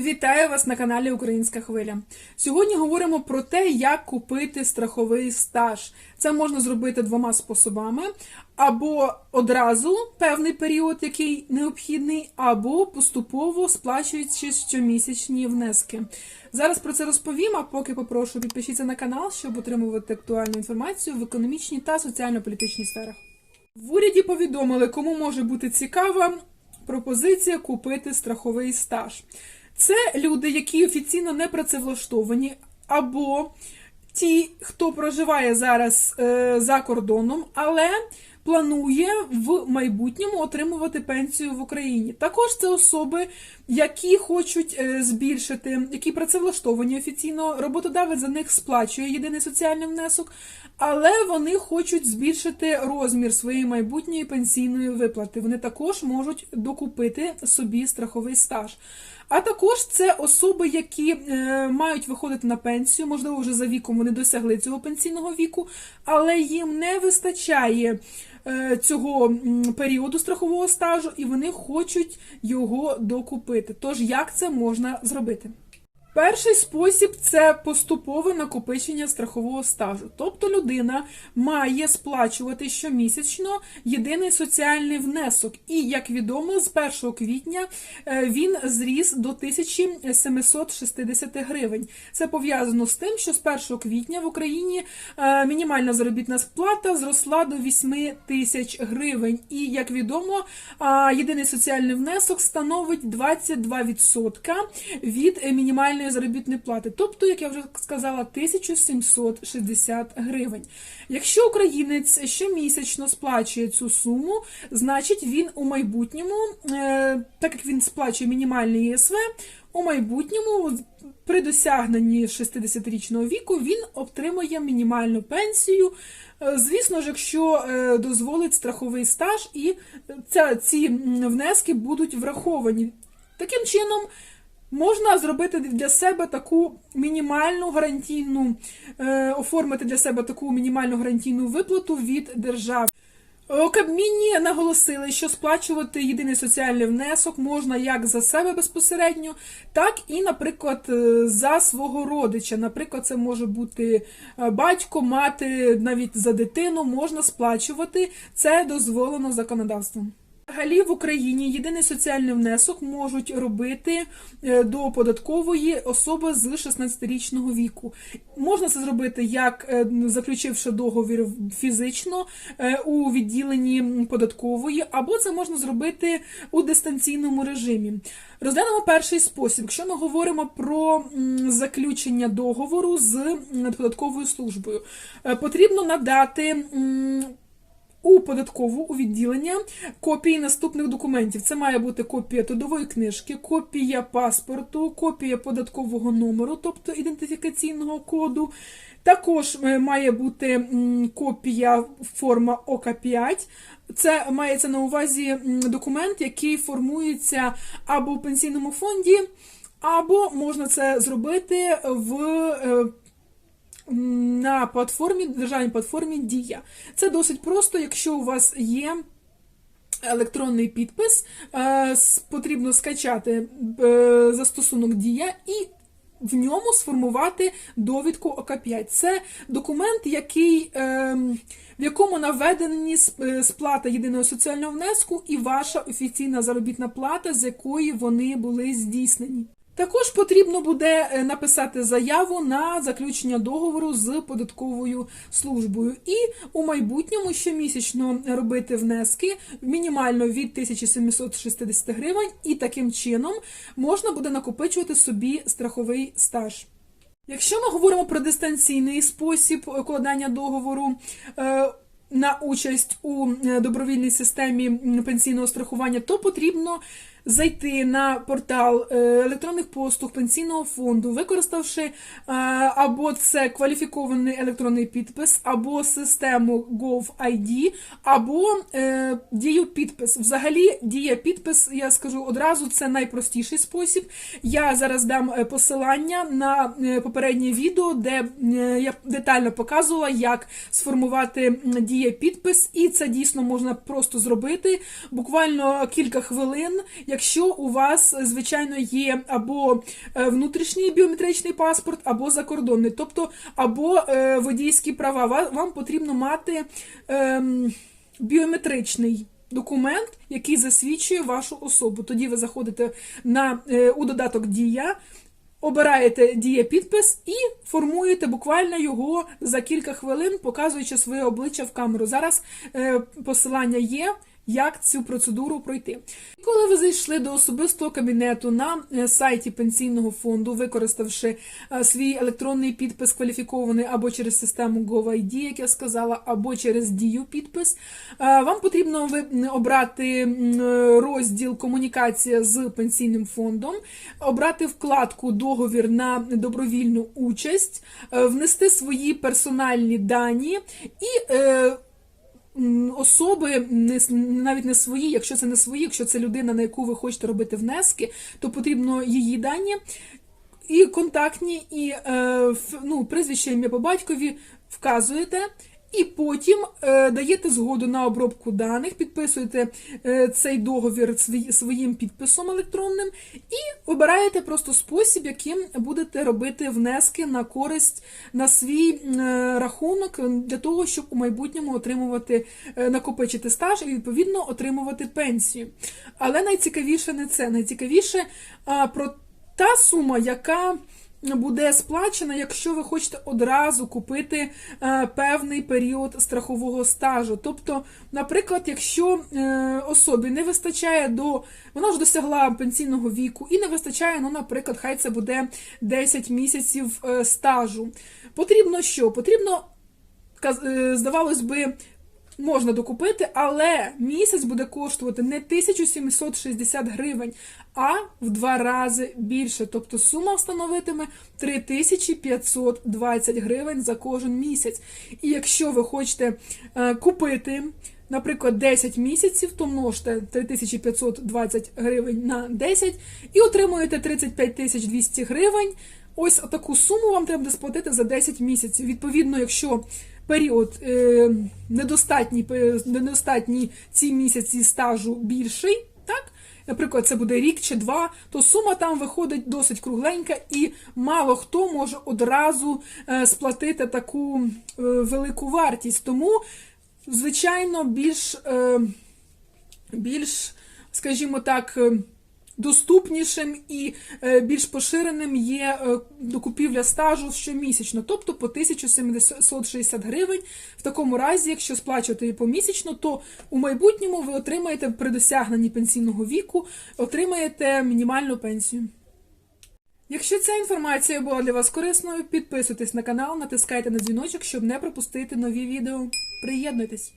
Вітаю вас на каналі Українська Хвиля. Сьогодні говоримо про те, як купити страховий стаж. Це можна зробити двома способами: або одразу певний період, який необхідний, або поступово сплачуючи щомісячні внески. Зараз про це розповім, а поки попрошу підпишіться на канал, щоб отримувати актуальну інформацію в економічній та соціально-політичній сферах. В уряді повідомили, кому може бути цікава пропозиція купити страховий стаж. Це люди, які офіційно не працевлаштовані, або ті, хто проживає зараз е, за кордоном, але планує в майбутньому отримувати пенсію в Україні. Також це особи, які хочуть е, збільшити, які працевлаштовані офіційно, роботодавець за них сплачує єдиний соціальний внесок, але вони хочуть збільшити розмір своєї майбутньої пенсійної виплати. Вони також можуть докупити собі страховий стаж. А також це особи, які е, мають виходити на пенсію, можливо, вже за віком вони досягли цього пенсійного віку, але їм не вистачає е, цього періоду страхового стажу, і вони хочуть його докупити. Тож як це можна зробити? Перший спосіб це поступове накопичення страхового стажу. Тобто людина має сплачувати щомісячно єдиний соціальний внесок. І, як відомо, з 1 квітня е, він зріс до 1760 гривень. Це пов'язано з тим, що з 1 квітня в Україні е, мінімальна заробітна сплата зросла до 8 тисяч гривень. І, як відомо, е, єдиний соціальний внесок становить 22% від е, мінімальної заробітної плати. Тобто, як я вже сказала, 1760 гривень. Якщо українець щомісячно сплачує цю суму, значить він у майбутньому, е, так як він сплачує мінімальний ЄСВ, у майбутньому при досягненні 60-річного віку він отримує мінімальну пенсію. Е, Звісно ж, якщо е, дозволить страховий стаж, і ці внески будуть враховані. Таким чином, можна зробити для себе таку мінімальну гарантійну, е, оформити для себе таку мінімальну гарантійну виплату від держави. У Кабміні наголосили, що сплачувати єдиний соціальний внесок можна як за себе безпосередньо, так і, наприклад, е, за свого родича. Наприклад, це може бути е, батько, мати, навіть за дитину можна сплачувати. Це дозволено законодавством. Взагалі в Україні єдиний соціальний внесок можуть робити е, до податкової особи з 16-річного віку. Можна це зробити як е, заключивши договір фізично е, у відділенні податкової, або це можна зробити у дистанційному режимі. Розглянемо перший спосіб. Якщо ми говоримо про заключення договору з податковою службою, потрібно надати. У податкову у відділення копії наступних документів. Це має бути копія трудової книжки, копія паспорту, копія податкового номеру, тобто ідентифікаційного коду. Також е, має бути копія форма ОК5. Це мається на увазі документ, який формується або в пенсійному фонді, або можна це зробити в е, на платформі, державній платформі Дія. Це досить просто, якщо у вас є. Електронний підпис, е, потрібно скачати е, застосунок Дія і в ньому сформувати довідку ОК5. Це документ, який, е, в якому наведені е, сплата єдиного соціального внеску і ваша офіційна заробітна плата, з якої вони були здійснені. Також потрібно буде е, написати заяву на заключення договору з податковою службою і у майбутньому щомісячно робити внески мінімально від 1760 гривень, і таким чином можна буде накопичувати собі страховий стаж. Якщо ми говоримо про дистанційний спосіб укладання договору е, на участь у е, добровільній системі пенсійного страхування, то потрібно зайти на портал е, електронних послуг пенсійного фонду, використавши е, або це кваліфікований електронний підпис, або систему GovID, або е, дію підпис. Взагалі, дія підпис, я скажу одразу, це найпростіший спосіб. Я зараз дам посилання на попереднє відео, де я детально показувала, як сформувати дія підпис, і це дійсно можна просто зробити. Буквально кілька хвилин. Якщо у вас, е, звичайно, є або е, внутрішній біометричний паспорт, або закордонний, тобто або е, водійські права. Вам потрібно мати ем, біометричний документ, який засвідчує вашу особу. Тоді ви заходите на, у додаток Дія. Обираєте дія підпис і формуєте буквально його за кілька хвилин, показуючи своє обличчя в камеру. Зараз посилання є, як цю процедуру пройти. Коли ви зайшли до особистого кабінету на е, сайті пенсійного фонду, використавши е, свій електронний підпис кваліфікований або через систему GovID, як я сказала, або через дію підпис, е, вам потрібно обрати розділ комунікація з пенсійним фондом, обрати вкладку договір на добровільну участь, внести свої персональні дані і. Особи навіть не свої, якщо це не свої, якщо це людина, на яку ви хочете робити внески, то потрібно її дані і контактні, і е, ну, прізвище ім'я по батькові вказуєте. І потім е, даєте згоду на обробку даних, підписуєте е, цей договір свій- своїм підписом електронним і обираєте просто спосіб, яким будете робити внески на користь на свій е, рахунок для того, щоб у майбутньому отримувати е, накопичити стаж і відповідно отримувати пенсію. Але найцікавіше не це. Найцікавіше а, про та сума, яка буде сплачена, якщо ви хочете одразу купити е, певний період страхового стажу. Тобто, наприклад, якщо е, особі не вистачає до вона вже досягла пенсійного віку і не вистачає, ну, наприклад, хай це буде 10 місяців е, стажу. Потрібно що? Потрібно, здавалось би, можна докупити, але місяць буде коштувати не 1760 гривень, а в два рази більше. Тобто сума встановитиме 3520 гривень за кожен місяць. І якщо ви хочете е, купити, наприклад, 10 місяців, то множте 3520 гривень на 10 і отримуєте 35200 гривень. Ось таку суму вам треба сплатити за 10 місяців. Відповідно, якщо період е, недостатній, недостатній ці місяці стажу більший, так? Наприклад, це буде рік чи два, то сума там виходить досить кругленька, і мало хто може одразу е, сплатити таку е, велику вартість. Тому, звичайно, більш, більш скажімо так, доступнішим і е, більш поширеним є е, докупівля стажу щомісячно, тобто по 1760 гривень. В такому разі, якщо сплачувати її помісячно, то у майбутньому ви отримаєте при досягненні пенсійного віку, отримаєте мінімальну пенсію. Якщо ця інформація була для вас корисною, підписуйтесь на канал, натискайте на дзвіночок, щоб не пропустити нові відео. Приєднуйтесь!